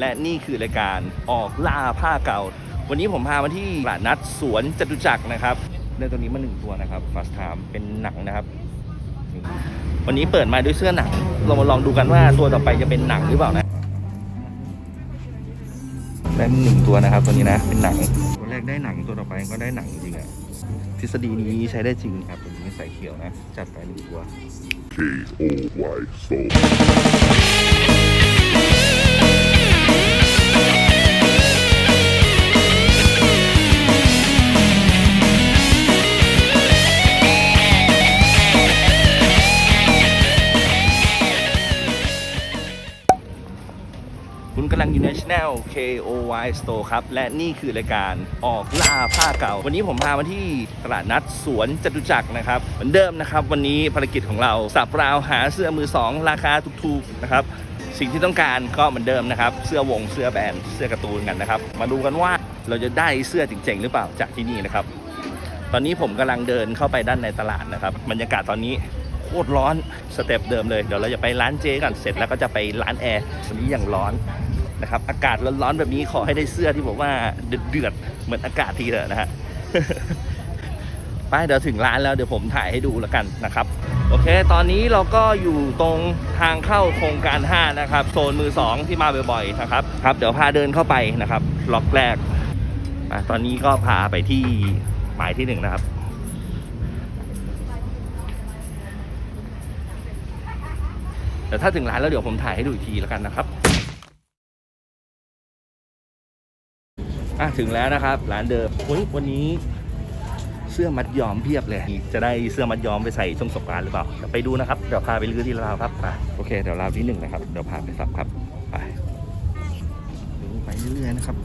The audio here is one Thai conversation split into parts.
และนี่คือรายการออกล่าผ้าเก่า วันนี้ผมพามาที่ตลาดนัดสวนจตุจักรนะครับได้ตัวนี้มาหนึ่งตัวนะครับฟาสไทม์เป็นหนังนะครับ วันนี้เปิดมาด้วยเสื้อหนัง เรามาลองดูกันว่าตัวต่อไปจะเป็นหนังหรือเปล่านะได้หนึ่งตัวนะครับ ตัวนี้นะเป็นหนังตัวแรกได้หนังตัวต่อไปก็ได้หนังจริงอะทฤษฎีนี้ใช้ได้จริงครับตัวนี้ใส่เขียวนะ จัดไปหนึ่งตัว K O Y Soul. คุณกำลังอยู่ในช anel KOY Store ครับ และนี่คือรายการออกล่าผ้าเก่า วันนี้ผมพามาที่ตลาดนัดสวนจตุจักรนะครับ เหมือนเดิมนะครับ วันนี้ภารกิจของเราสับราวหาเสื้อมือสองราคาถูกๆนะครับ สิ่งที่ต้องการก็เหมือนเดิมนะครับ เสื้อวงเสื้อแบรนด์เสื้อการ์ตูนกันนะครับ มาดูกันว่าเราจะได้เสื้อเจ๋งๆหรือเปล่าจากที่นี่นะครับ ตอนนี้ผมกำลังเดินเข้าไปด้านในตลาดนะครับบรรยากาศตอนนี้โคตรร้อนสเต็ปเดิมเลย เดี๋ยวเราจะไปร้านเจก่อนเสร็จแล้วก็จะไปร้านแอร์วันนี้อย่างร้อน นะครับอากาศร้อนๆแบบนี้ขอให้ได้เสื้อที่บอกว่าเดือดๆเหมือนอากาศทีเถอะนะฮะไปเดี๋ยวถึงร้านแล้วเดี๋ยวผมถ่ายให้ดูแล้วกันนะครับ โอเค ตอนนี้เราก็อยู่ตรงทางเข้าโครงการ 5 นะครับ โซนมือ 2 ที่มาบ่อยๆนะครับครับ เดี๋ยวพาเดินเข้าไปนะครับล็อกแรกอตอนนี้ก็พาไปที่หมายที่หนึ่งนะครับเดี๋ยวถ้าถึงร้านแล้วเดี๋ยวผมถ่ายให้ดูอีกทีแล้วกันนะครับ อะถึงแล้วนะครับร้านเดิมเฮ้ยวันนี้เสื้อมัดย้อมเพียบเลย จะได้เสื้อมัดย้อมไปใส่ช่วงสงกรานต์หรือเปล่าเดี๋ยวไปดูนะครับ เดี๋ยวพาไปลื้อที่ราวครับไปโอเคเดี๋ยวราวที่หนึ่งนะครับ เดี๋ยวพาไปสับครับ ไปไปเรื่อยๆนะครับ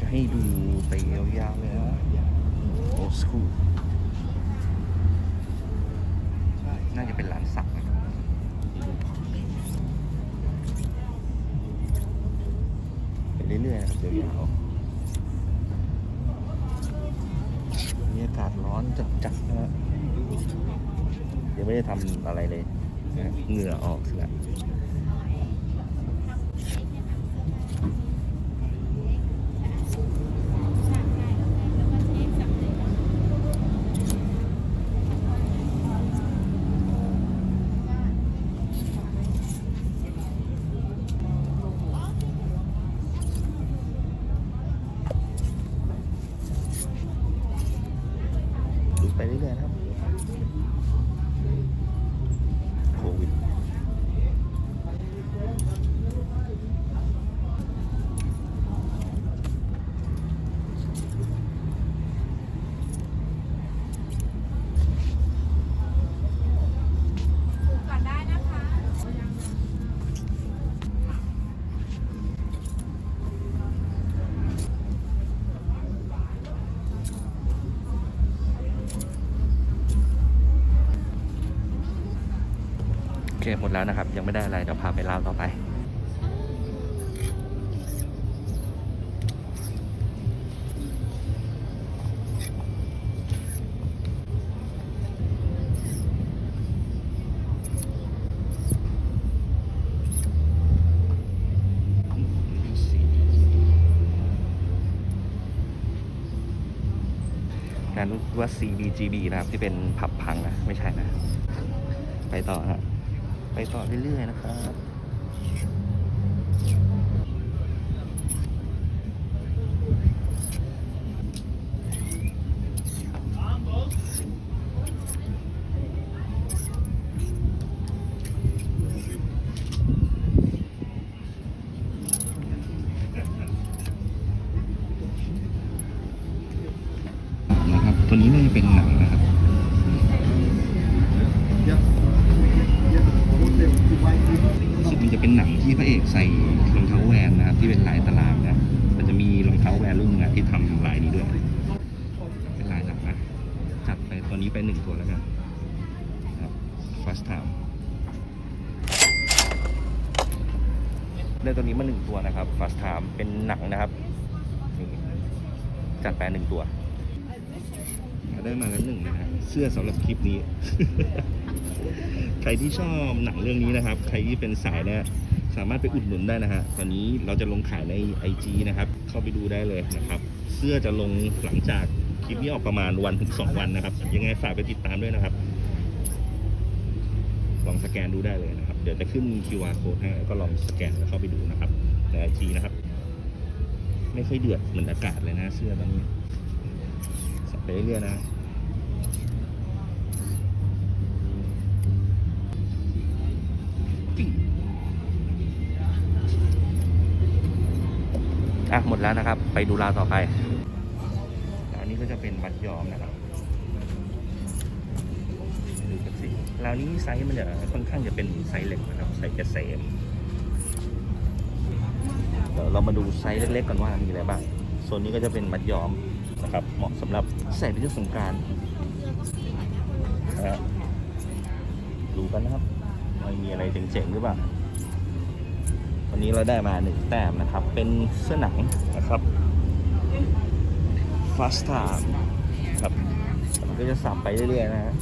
จะให้ดูไปยาวๆเลยนะโอ้สคูน่าจะเป็นร้านสักนะครับไปเรื่อยๆนะครับเดี๋ยวยาวบรรยากาศร้อนจัดๆนะฮะยังไม่ได้ ทำอะไรเลย เหงื่อออกแล้ว ดูไปเรื่อยๆนะครับโควิด ก่อนได้นะคะ โอเค หมดแล้วนะครับ ยังไม่ได้อะไรเดี๋ยวพาไปร้านต่อไป การรู้ว่า CBGB นะครับ ที่เป็นผับพังนะ ไม่ใช่นะ ไปต่อฮะ ไปต่อเรื่อยๆนะครับ นี้ไปหนึ่งตัวแล้วกันครับ first time ได้ตัวนี้มาหนึ่งตัวนะครับ first time เป็นหนังนะครับนี่จัดไปหนึ่งตัวได้มาแล้วหนึ่งนะฮะเสื้อสำหรับคลิปนี้ ใครที่ชอบหนังเรื่องนี้นะครับ ใครที่เป็นสายเนี่ยสามารถไปอุดหนุนได้นะฮะ ตอนนี้เราจะลงขายใน IG นะครับ เข้าไปดูได้เลยนะครับ เสื้อจะลงหลังจาก คลิปนี้ออกประมาณวันถึง2วันนะครับ ยังไงฝากไปติดตามด้วยนะครับ ลองสแกนดูได้เลยนะครับ เดี๋ยวจะขึ้น QR code ให้แล้วก็ลองสแกนแล้วเข้าไปดูนะครับใน IG นะครับ ไม่ค่อยเดือดเหมือนอากาศเลยนะเสื้อตอนนี้สับไปเรื่อยๆนะอะหมดแล้วนะครับ ไปดูราวต่อไป เป็นมัดย้อมนะครับดูกันสิราวนี้ไซส์มันจะค่อนข้างจะเป็นไซส์เล็กนะครับไซส์เกษมเดี๋ยวเรามาดูไซส์เล็กๆก่อนว่ามีอะไรบ้างโซนนี้ก็จะเป็นมัดย้อมนะครับ เหมาะสำหรับใส่ไปเที่ยวสงกรารนะฮะดูกันนะครับมันมีอะไรเจ๋งๆหรือเปล่าวันนี้เราได้มาหนึ่งแต้มนะครับ เป็นเสื้อหนังนะครับ Fast Time ครับมันก็จะสับไปเรื่อยๆนะฮะ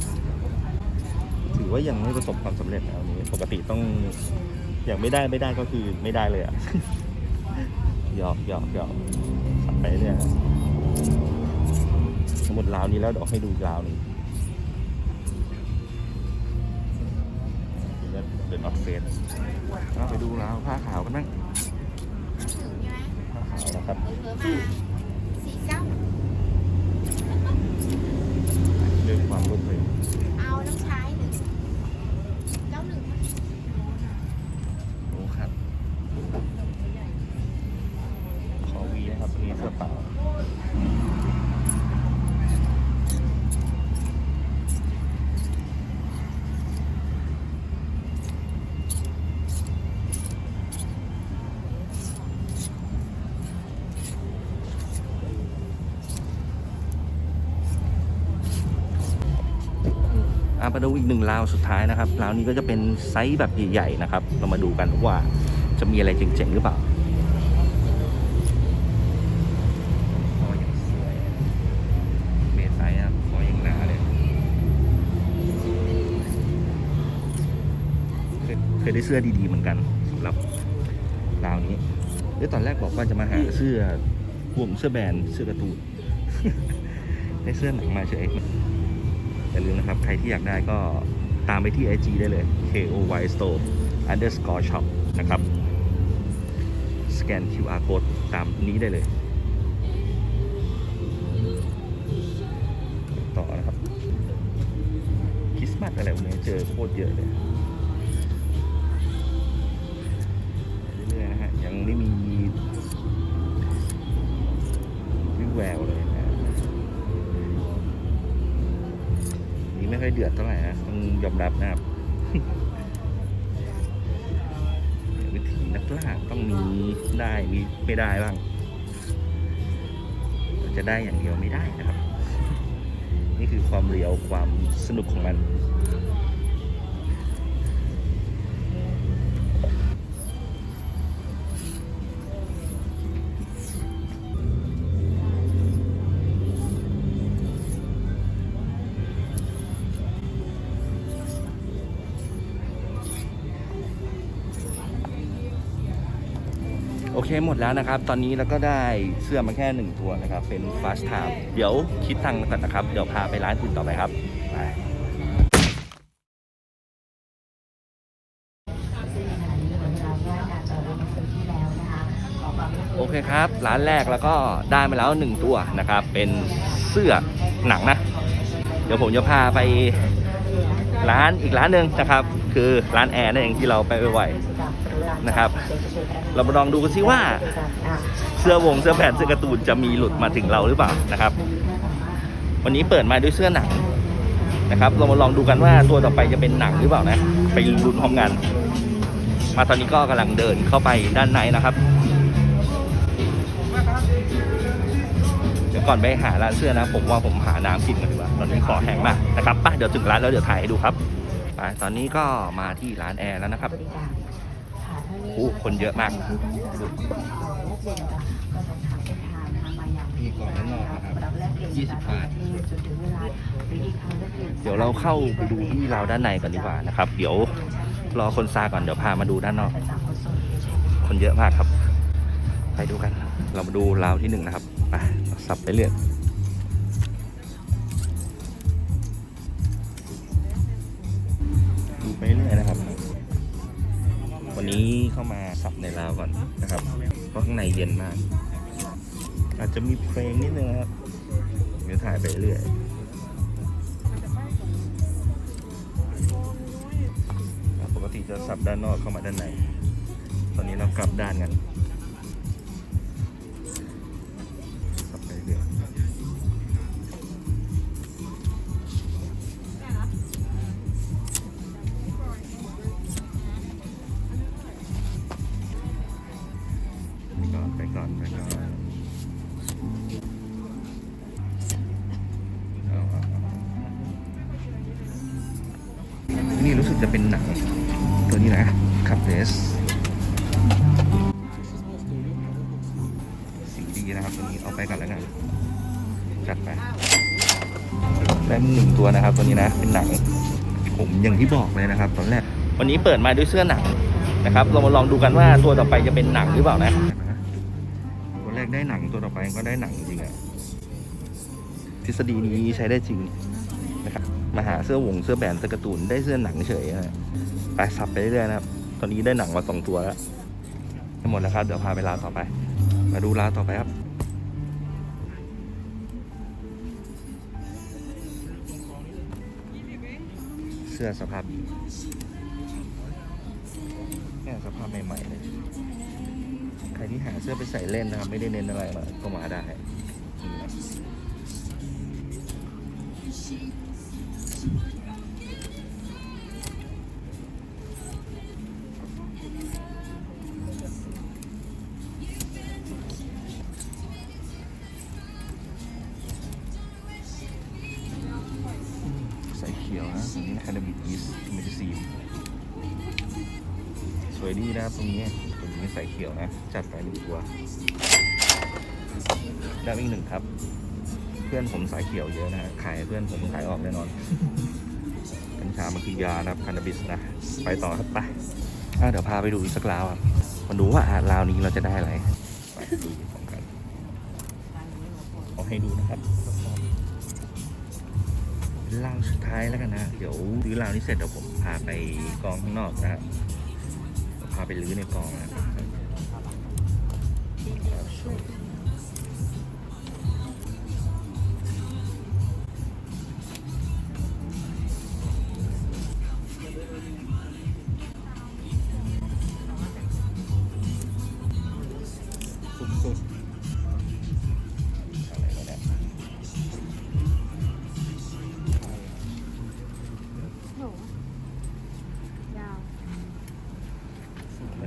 ถือว่ายังไม่ประสบความสำเร็จนะวันนี้ปกติต้องอย่างไม่ได้ไม่ได้ก็คือไม่ได้เลยอะ หยอกหยอกหยอกสับไปเรื่อยๆฮะสมมติราวนี้แล้วเดี๋ยวให้ดูอีกราวหนึงเดินออฟเฟสเราไปดูแล้วผ้าขาวกันบ้างผ้าขาวนะครับสี่เจ้า ด้วยความรวดเร็ว เอาน้ำชายหนึ่งเจ้าหนึ่ง โอ้ครับขอวีนะครับมีเสื้อเปล่า อะมาดูอีกหนึ่งราวสุดท้ายนะครับราวนี้ก็จะเป็นไซส์แบบใหญ่ๆนะครับ เรามาดูกันว่าจะมีอะไรเจ๋งๆหรือเปล่าคออย่างสวยเมสไซส์ครับคออย่างหนาเลยเคยเคยได้เสื้อดีๆเหมือนกันสำหรับราวนี้เอ้ยตอนแรกบอกว่าจะมาหาเสื้อพวกเสื้อแบรนด์เสื้อการ์ตูนได้เสื้อหนังมาเฉย อย่าลืมนะครับ ใครที่อยากได้ก็ตามไปที่ IG ได้เลย KOY Store underscore shop นะครับ สแกน QR code ตามนี้ได้เลย ต่อนะครับคริสต์มาสอะไรพวกนี้เจอโคตรเยอะเลย รับนะครับ วิธีนักล่าต้องมีได้มีไม่ได้บ้าง จะได้อย่างเดียวไม่ได้นะครับ นี่คือความเรียวความสนุกของมัน เคหมดแล้วนะครับ ตอนนี้เราก็ได้เสื้อมาแค่หนึ่งตัวนะครับ เป็น Fast Time เดี๋ยวคิดตังค์ก่อนนะครับ เดี๋ยวพาไปร้านอื่นต่อไปครับ ไป โอเคครับ ร้านแรกแล้วก็ได้มาแล้วหนึ่งตัวนะครับ เป็นเสื้อหนังนะ เดี๋ยวผมจะพาไปร้านอีกร้านหนึ่งนะครับ คือร้านแอร์นั่นเองที่เราไปบ่อย นะครับ เรามาลองดูกันซิว่า เสื้อวงเสื้อแผ่นเสื้อการ์ตูนจะมีหลุดมาถึงเราหรือเปล่านะครับ วันนี้เปิดมาด้วยเสื้อหนังนะครับ เรามาลองดูกันว่าตัวต่อไปจะเป็นหนังหรือเปล่านะ ไปลุ้นพร้อมกัน มาตอนนี้ก็กำลังเดินเข้าไปด้านในนะครับ เดี๋ยวก่อนไปหาร้านเสื้อนะ ผมว่าผมหาน้ำกินกันดีกว่าตอนนี้ขอแห้งมากนะครับป่ะเดี๋ยวถึงร้านแล้วเดี๋ยวถ่ายให้ดูครับไปตอนนี้ก็มาที่ร้านแอร์แล้วนะครับ โอ้คนเยอะมากมีกล่องข้างนอกนะครับยี่สิบบาทเดี๋ยวเราเข้าไปดูที่ราวด้านในก่อนดีกว่านะครับ เดี๋ยวรอคนซาก่อนเดี๋ยวพามาดูด้านนอก คนโสดคนเยอะมากครับ ไปดูกัน เรามาดูราวที่หนึ่งนะครับไปสับไปเรื่อย นี้เข้ามาสับในราวก่อนนะครับ เพราะข้างในเย็นมาก อาจจะมีเพลงนิดนึงนะครับเดี๋ยวถ่ายไปเรื่อยปกติจะสับด้านนอกเข้ามาด้านใน ตอนนี้เรากลับด้านกัน ผมอย่างที่บอกเลยนะครับ ตอนแรกวันนี้เปิดมาด้วยเสื้อหนังนะครับ เรามาลองดูกันว่าตัวต่อไปจะเป็นหนังหรือเปล่านะตัวแรกได้หนังตัวต่อไปก็ได้หนังจริงอะทฤษฎีนี้ใช้ได้จริงนะครับมาหาเสื้อวงเสื้อแบรนด์เสื้อการ์ตูนได้เสื้อหนังเฉยนะไปสับไปเรื่อยๆนะครับ ตอนนี้ได้หนังมาสองตัวแล้วให้หมดแล้วครับ เดี๋ยวพาไปร้านต่อไป มาดูร้านต่อไปครับ สื้อสภาพดีเนี่ยสภาพใหม่ ๆ เลย ใครที่หาเสื้อไปใส่เล่นนะครับ ไม่ได้เน้นอะไรมาก็มาได้นี่นะ รงนี้ตรงนี้ใส่เขียวนะ จัดไปหนึ่งตัวได้อีกหนึ่งครับ เพื่อนผมสายเขียวเยอะนะฮะขายเพื่อนผมขายออกแน่นอน กัญชามันคือยานะครับคานาบิสนะ ไปต่อครับไปเดี๋ยวพาไปดูอีกสักราวอะมาดูว่าอะราวนี้เราจะได้อะไร ไปดูพร้อมกันเอาให้ดูนะครับเป็นราวสุดท้ายแล้วกันนะ เดี๋ยวรื้อราวนี้เสร็จเดี๋ยวผมพาไปกองข้างนอกนะฮะ พาไปรื้อในกองนะครับ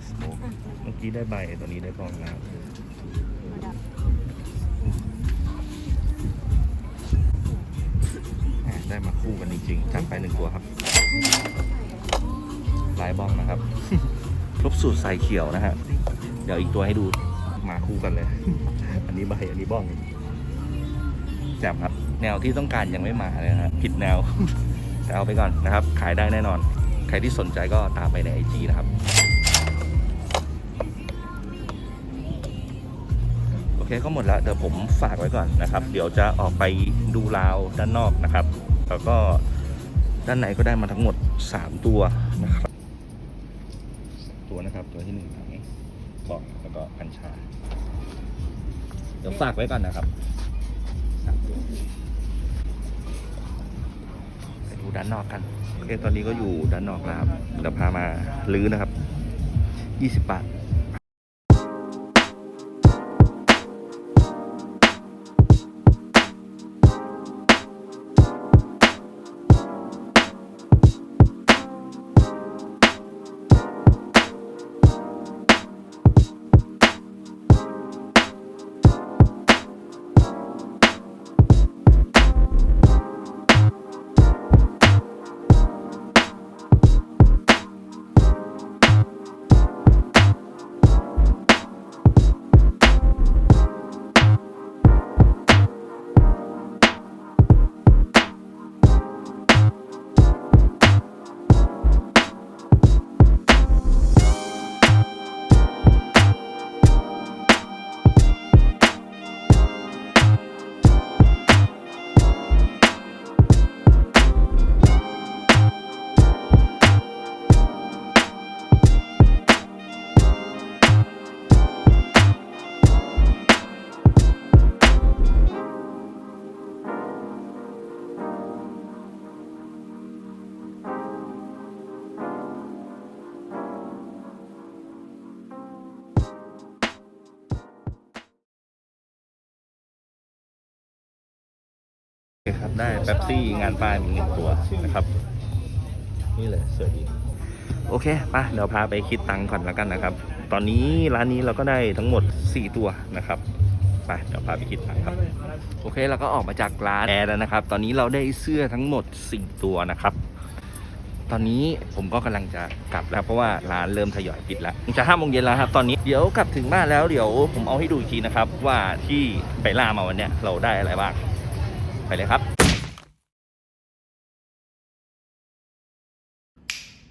Let's go เมื่อกี้ได้ใบตัวนี้ได้กองน้ำอะได้มาคู่กันจริงๆจัดไปหนึ่งตัวครับลายบ้องนะครับลบสูตรสายเขียวนะฮะ เดี๋ยวอีกตัวให้ดูมาคู่กันเลย อันนี้ใบอันนี้บ้องแจ่มครับ แนวที่ต้องการยังไม่มาเลยฮะผิดแนว แต่เอาไปก่อนนะครับ ขายได้แน่นอน ใครที่สนใจก็ตามไปในไอจีนะครับ เคก็หมดแล้วเดี๋ยวผมฝากไว้ก่อนนะครับ เดี๋ยวจะออกไปดูราวด้านนอกนะครับ แล้วก็ด้านในก็ได้มาทั้งหมด 3 ตัวนะครับตัวนะครับตัวที่หนึ่งถังกล่องแล้วก็กัญชา เดี๋ยวฝากไว้ก่อนนะครับไปดูด้านนอกกันโอเคตอนนี้ก็อยู่ด้านนอกแล้วครับเดี๋ยวพามาลื้อนะครับ 20 บาท ได้เป๊ปซี่งานป้ายมีหนึ่งตัวนะครับ นี่เลยสวยดีโอเคไปเดี๋ยวพาไปคิดตังค์ก่อนแล้วกันนะครับ ตอนนี้ร้านนี้เราก็ได้ทั้งหมด 4 ตัวนะครับไปเดี๋ยวพาไปคิดตังค์ครับ โอเคเราก็ออกมาจากร้านแอร์แล้วนะครับ ตอนนี้เราได้เสื้อทั้งหมด 4 ตัวนะครับ ตอนนี้ผมก็กำลังจะกลับแล้วเพราะว่าร้านเริ่มทยอยปิดแล้วจะห้าโมงเย็นแล้วครับตอนนี้เดี๋ยวกลับถึงบ้านแล้วเดี๋ยวผมเอาให้ดูอีกทีนะครับ ว่าที่ไปล่ามาวันเนี้ยเราได้อะไรบ้างไปเลยครับ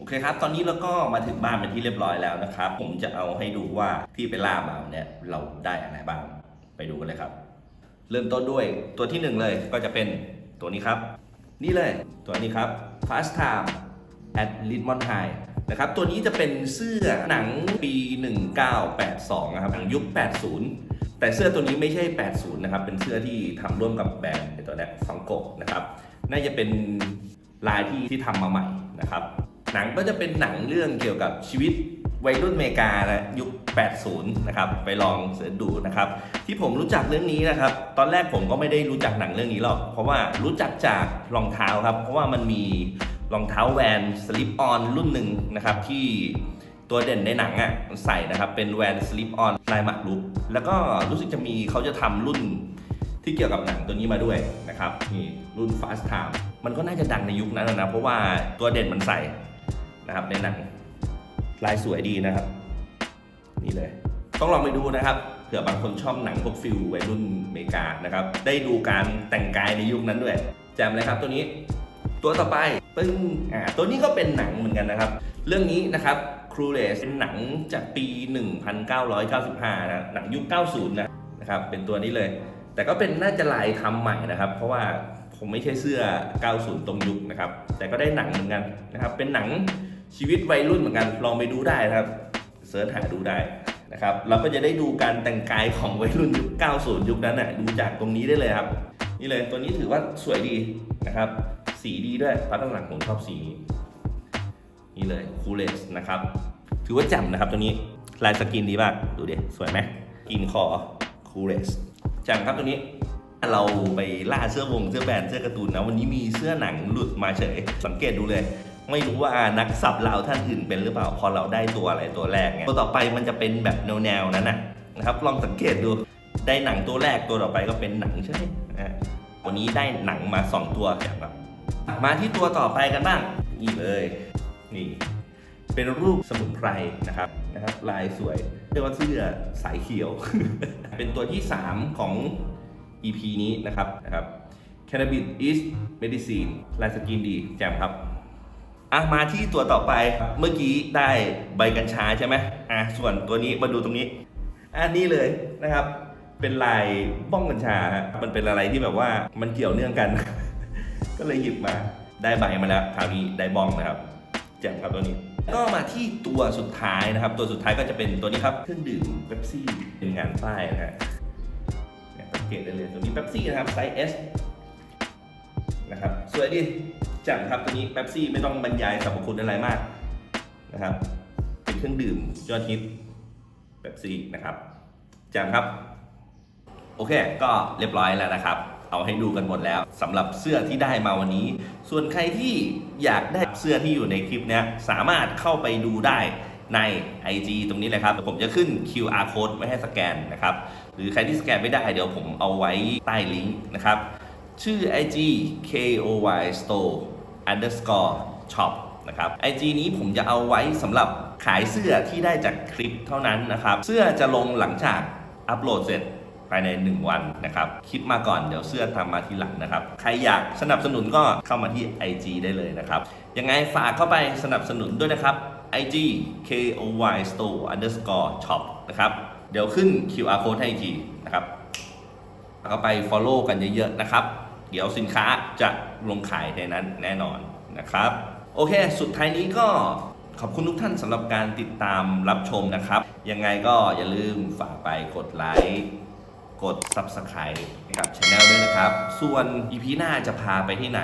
โอเคครับ ตอนนี้เราก็มาถึงบ้านเป็นที่เรียบร้อยแล้วนะครับ ผมจะเอาให้ดูว่าที่ไปล่ามาเนี่ยเราได้อะไรบ้าง ไปดูกันเลยครับ เริ่มต้นด้วยตัวที่หนึ่งเลยก็จะเป็นตัวนี้ครับ นี่เลยตัวนี้ครับ Fast Time at Richmond High นะครับ ตัวนี้จะเป็นเสื้อหนังปี 1982 นะครับหนังยุค 80 แต่เสื้อตัวนี้ไม่ใช่ 80 นะครับ เป็นเสื้อที่ทำร่วมกับแบรนด์ตัวเนี้ฟังโกนะครับ น่าจะเป็นลายที่ที่ทำมาใหม่นะครับ หนังก็จะเป็นหนังเรื่องเกี่ยวกับชีวิตวัยรุ่นอเมริกานะยุค 80 นะครับ ไปลองเสิร์ชดูนะครับ ที่ผมรู้จักเรื่องนี้นะครับ ตอนแรกผมก็ไม่ได้รู้จักหนังเรื่องนี้หรอก เพราะว่ารู้จักจากรองเท้าครับ เพราะว่ามันมีรองเท้าแวนสลิปออนรุ่นหนึ่งนะครับ ที่ตัวเด่นในหนังอะใส่นะครับ เป็นแวนสลิปออนลายหมากรุก แล้วก็รู้สึกจะมีเขาจะทำรุ่นที่เกี่ยวกับหนังตัวนี้มาด้วยนะครับนี่รุ่น Fast Time มันก็น่าจะดังในยุคนั้นนะเพราะว่าตัวเด่นมันใส่ นะครับในหนังลายสวยดีนะครับ นี่เลย ต้องลองไปดูนะครับเผื่อบางคนชอบหนังพวกฟิลวัยรุ่นอเมริกานะครับ ได้ดูการแต่งกายในยุคนั้นด้วยแจมเลยครับตัวนี้ตัวต่อไปปึ้งอ่าตัวนี้ก็เป็นหนังเหมือนกันนะครับ เรื่องนี้นะครับครูเลสเป็นหนังจากปี 1995 นะหนังยุค 90 นะนะครับเป็นตัวนี้เลย แต่ก็เป็นน่าจะลายทำใหม่นะครับ เพราะว่าผมไม่ใช่เสื้อ 90 ตรงยุคนะครับ แต่ก็ได้หนังเหมือนกันนะครับ เป็นหนัง ชีวิตวัยรุ่นเหมือนกันลองไปดูได้ครับเสิร์ชหาดูได้นะครับเราก็จะได้ดูการแต่งกายของวัยรุ่นยุค 90 ยุคนั้นนะดูจากตรงนี้ได้เลยครับ นี่เลยตัวนี้ถือว่าสวยดีนะครับ สีดีด้วยพัดหลังผมชอบสีนี้นี่เลยคูเลสนะครับ ถือว่าแจ่มนะครับตัวนี้ลายสกินดีมากดูดิสวยไหมกินคอคูเลสแจ่มครับตัวนี้เราไปล่าเสื้อวงเสื้อแบรนด์เสื้อการ์ตูนนะวันนี้มีเสื้อหนังหลุดมาเฉย สังเกตดูเลย ไม่รู้ว่านักสับเราท่านอื่นเป็นหรือเปล่าพอเราได้ตัวอะไรตัวแรกเนี่ยตัวต่อไปมันจะเป็นแบบแนวๆนั้นนะนะครับ ลองสังเกตดูได้หนังตัวแรกตัวต่อไปก็เป็นหนังใช่ไหมอะวันนี้ได้หนังมาสองตัวอย่างแบบมาที่ตัวต่อไปกันบ้างนี่เลยนี่เป็นรูปสมุนไพรนะครับนะครับ ลายสวยเรียกว่าเสื้อสายเขียว เป็นตัวที่ 3 ของ EP นี้นะครับนะครับ Cannabis is medicine ลายสกินดีแจ่มครับ อะมาที่ตัวต่อไปเมื่อกี้ได้ใบกัญชาใช่ไหมอะส่วนตัวนี้มาดูตรงนี้อันนี้เลยนะครับ เป็นลายบ้องกัญชาฮะมันเป็นอะไรที่แบบว่ามันเกี่ยวเนื่องกัน ก็เลยหยิบมาได้ใบมาแล้วคราวนี้ได้บ้องนะครับแจ่มครับตัวนี้ ก็มาที่ตัวสุดท้ายนะครับ ตัวสุดท้ายก็จะเป็นตัวนี้ครับเครื่องดื่มเ e ปซี่เป็นงานป้ายนะฮะเนี่ยสังเกตได้เลยตัวนี้เ e ปซี่นะครับไซส์ S นะครับสวยดีจ่มครับตัวนี้เ e ปซี่ไม่ต้องบรรยายสรรพคุณอะไรมากนะครับ เป็นเครื่องดื่มยอดฮิตเ e ปซี่นะครับจ่มครับ โอเคก็เรียบร้อยแล้วนะครับ เอาให้ดูกันหมดแล้วสำหรับเสื้อที่ได้มาวันนี้ ส่วนใครที่อยากได้เสื้อที่อยู่ในคลิปนี้สามารถเข้าไปดูได้ใน IG ตรงนี้เลยครับ ผมจะขึ้น QR code ไว้ให้สแกนนะครับ หรือใครที่สแกนไม่ได้เดี๋ยวผมเอาไว้ใต้ลิงก์นะครับ ชื่อ IG KOY Store underscore shop นะครับ IG นี้ผมจะเอาไว้สำหรับขายเสื้อที่ได้จากคลิปเท่านั้นนะครับ เสื้อจะลงหลังจากอัปโหลดเสร็จภายใน 1 วันนะครับ คิดมาก่อนเดี๋ยวเสื้อทำมาทีหลังนะครับ ใครอยากสนับสนุนก็เข้ามาที่ IG ได้เลยนะครับ ยังไงฝากเข้าไปสนับสนุนด้วยนะครับ IG KOY Store underscore shop นะครับ เดี๋ยวขึ้น QR code ให้อีกทีนะครับ แล้วก็ไป follow กันเยอะๆนะครับ เดี๋ยวสินค้าจะลงขายในนั้นแน่นอนนะครับ โอเค สุดท้ายนี้ก็ขอบคุณทุกท่านสำหรับการติดตามรับชมนะครับ ยังไงก็อย่าลืมฝากไปกดไลค์กด Subscribe กับช anel ด้วยนะครับ ส่วน EP หน้าจะพาไปที่ไหน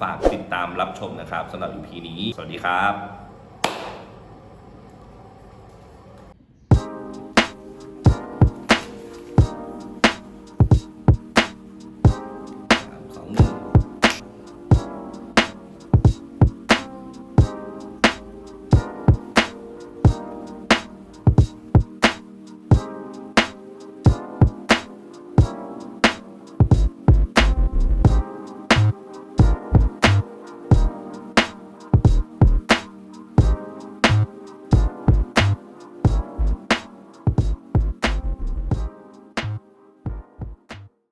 ฝากติดตามรับชมนะครับสำหรับ EP นี้ สวัสดีครับ